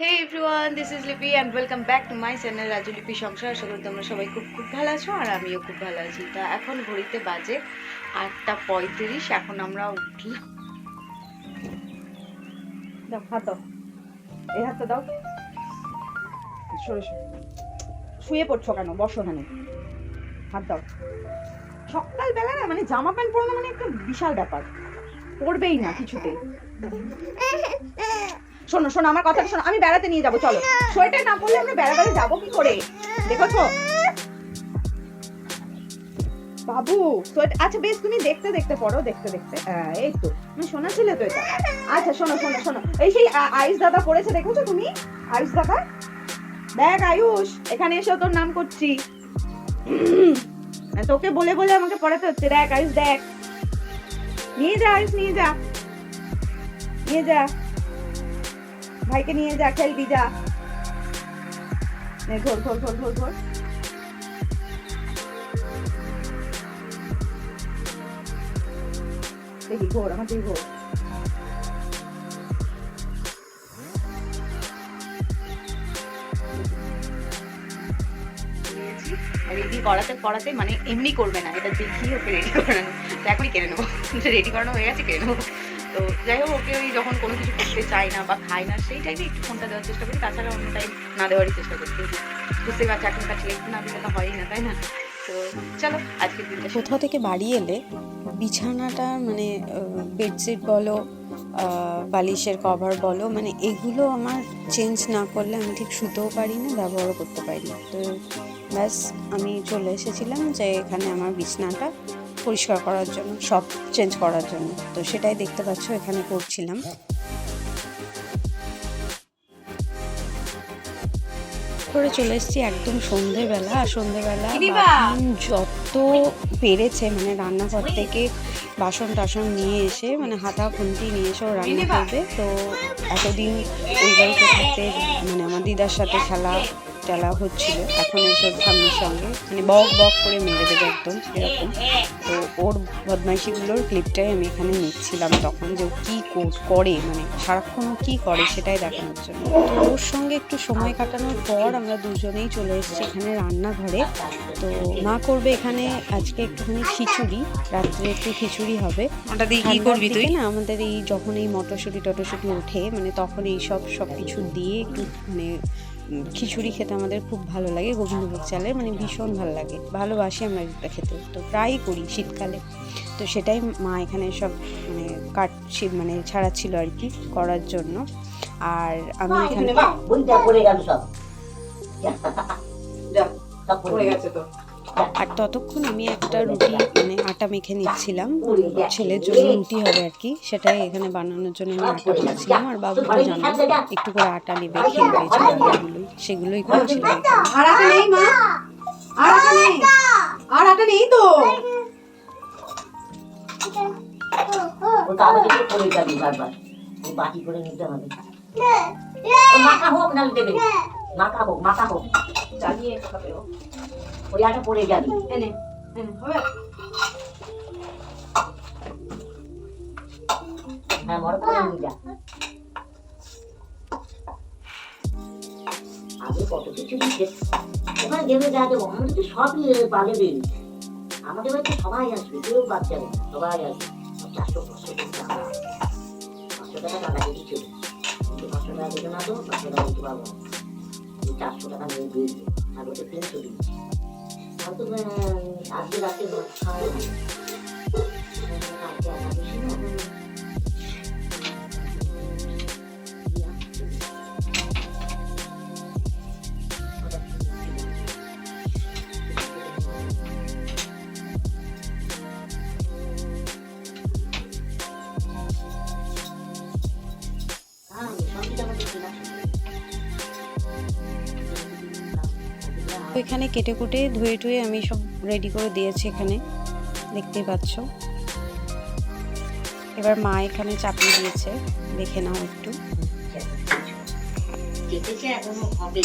Hey everyone this is Lipi and welcome back to my channel Raju Lipi সংসার আশা করি তোমরা সবাই খুব খুব ভালো আছো আর আমিও খুব ভালো আছি। তা এখন ঘড়িতে বাজে আটটা পঁয়ত্রিশ, এখন আমরা উঠলাম। দাও, হাত দাও। এই হাতটা দাও। শুয়ে পড়ছো কেন? বসো কেন হাত দাও। সকালবেলা না মানে জামা প্যান্ট পরানো মানে একটা বিশাল ব্যাপার। পরবেই না কিছুতেই। শোনো শোনো, আমার কথা শোনো, আমি বেড়াতে নিয়ে যাব, চলো। সোয়েটার না পরলে আমরা বেড়াতে যাব কি করে? দেখেছ? বাবু সোয়েটার আচ্ছা বেশ, তুমি দেখতে দেখতে পড়ো, দেখতে দেখতে। এই তো। তুমি শোনা ছিল তো এটা। আচ্ছা শোনো শোনো শোনো। এই সেই আয়ুষ দাদা পড়েছে দেখেছ তুমি? আয়ুষ দাদা? দেখ, আয়ুষ, এখানে এসে তোর নাম করছি। তোকে বলে বলে আমাকে পড়াতে হচ্ছে। দেখ, আয়ুষ, দেখ। নিয়ে যা, আয়ুষ, নিয়ে যা। নিয়ে যা। ভাইকে নিয়ে যা, খেলবি, যা। ঘোর ঘোর ঘোর ঘোর ঘোর দেখি, ঘোর আমার তুই ঘোর রেডি করাতে করাতে মানে এমনি করবে না, এটা দেখিয়ে ওকে রেডি করানো। এখনই কেড়ে নেব। রেডি করানো হয়ে গেছে কেড়ে নেব। তো যাই হোক, ওকে ওই যখন কোনো কিছু করতে চায় না বা খায় না, সেই টাইমে একটু ফোনটা দেওয়ার চেষ্টা করি। তাছাড়া অন্য টাইম না দেওয়ারই চেষ্টা করতে বুঝতে পারছি, এখনকার ছেলে একটু না দিলে তো হয়ই না, তাই না? তো চলো কোথাও থেকে বাড়ি এলে বিছানাটা মানে বেডশিট বলো বালিশের কভার বলো মানে এগুলো আমার চেঞ্জ না করলে আমি ঠিক শুতেও পারি না, ব্যবহারও করতে পারি না। তো ব্যাস, আমি চলে এসেছিলাম যে এখানে আমার বিছানাটা। পরিষ্কার করার জন্য সব চেঞ্জ করার জন্য। তো সেটাই দেখতে পাচ্ছ এখানে করছিলাম। করে চলে এসেছি একদম সন্ধেবেলা। আর সন্ধেবেলা যত পেরেছে মানে রান্নাঘর থেকে বাসন টাসন নিয়ে এসে মানে হাতা খুন্তি নিয়ে এসে ও রান্না করবে। তো এতদিন ওই বাড়িতে থাকতে মানে আমার দিদার সাথে খেলা টেলা হচ্ছিল। এখন এসব স্বামীর সঙ্গে মানে বক বক করে মেরে দেবে একদম সেরকম তো ওর বদমাইশিগুলোর ক্লিপটাই আমি এখানে নিচ্ছিলাম তখন যে ও কী করে মানে সারাক্ষণ ও কী করে সেটাই দেখানোর জন্য। তো ওর সঙ্গে একটু সময় কাটানোর পর আমরা দুজনেই চলে এসেছি এখানে রান্নাঘরে। তো মা করবে এখানে আজকে একটুখানি খিচুড়ি রাত্রে একটু খিচুড়ি হবে। ওটা দিয়ে কি করবি তুই? না আমাদের এই যখন এই মটরশুঁটি টটরশুঁটি ওঠে মানে তখন এই সব সব কিছু দিয়ে একটু মানে খিচুড়ি খেতে আমাদের খুব ভালো লাগে গোবিন্দভোগ চালের মানে ভীষণ ভালো লাগে। ভালোবাসি আমরা এটা খেতে তো প্রায়ই করি শীতকালে। তো সেটাই মা এখানে সব মানে কাট মানে ছাড়াচ্ছিল আর কি করার জন্য। আর আমি এখানে পড়ে গেল সব পড়ে গেছে তো। আর ততক্ষণ আমি একটা রুটি মানে আটা মেখে নিচ্ছিলাম। ছেলের জন্য রুটি হবে আর কি সেটাই এখানে বানানোর জন্য আমি আটা করছিলাম আর বাবু তো জানো একটু করে আটা নেবে সেগুলোই করছিলাম আর আটা নেই মা। আর আটা নেই। আর আটা নেই তো। বাটি করে নিতে হবে। মাখা হোক না দেবে। মাখা হোক মাখা হোক জ্বালিয়ে খাবে ও। ওই আটা পড়ে যাবি এনে এনে হবে? হ্যাঁ মনে করে নিয়ে যা। আগে কত কিছু দিচ্ছে ওখানে গেলে যা দেবো। আমাদের সবই বেরি আমাদের বাড়িতে সবাই আসবে, কেউ বাদ যাবে সবাই আসবে। দেবে না। তো চারশো টাকা নিয়ে দিয়েছে আর ওটা দিবে হয়তো আহ, আজকে রাতে এখানে কেটে কুটে, ধুয়ে টুয়ে আমি সব রেডি করে দিয়েছি এখানে। দেখতেই পাচ্ছ। এবার মা এখানে চাপিয়ে দিয়েছে। দেখে নাও একটু। কেটেছে হবে।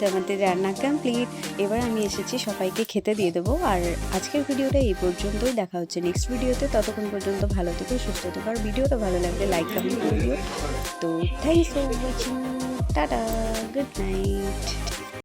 তো আমাদের রান্না কমপ্লিট এবার আমি এসেছি সবাইকে খেতে দিয়ে দেবো। আর আজকের ভিডিওটা এই পর্যন্তই। দেখা হচ্ছে নেক্সট ভিডিওতে। ততক্ষণ পর্যন্ত ভালো থেকো, সুস্থ থেকো। আর ভিডিওটা ভালো লাগলে লাইক কমেন্ট করে দিও তো thanks for watching tata good night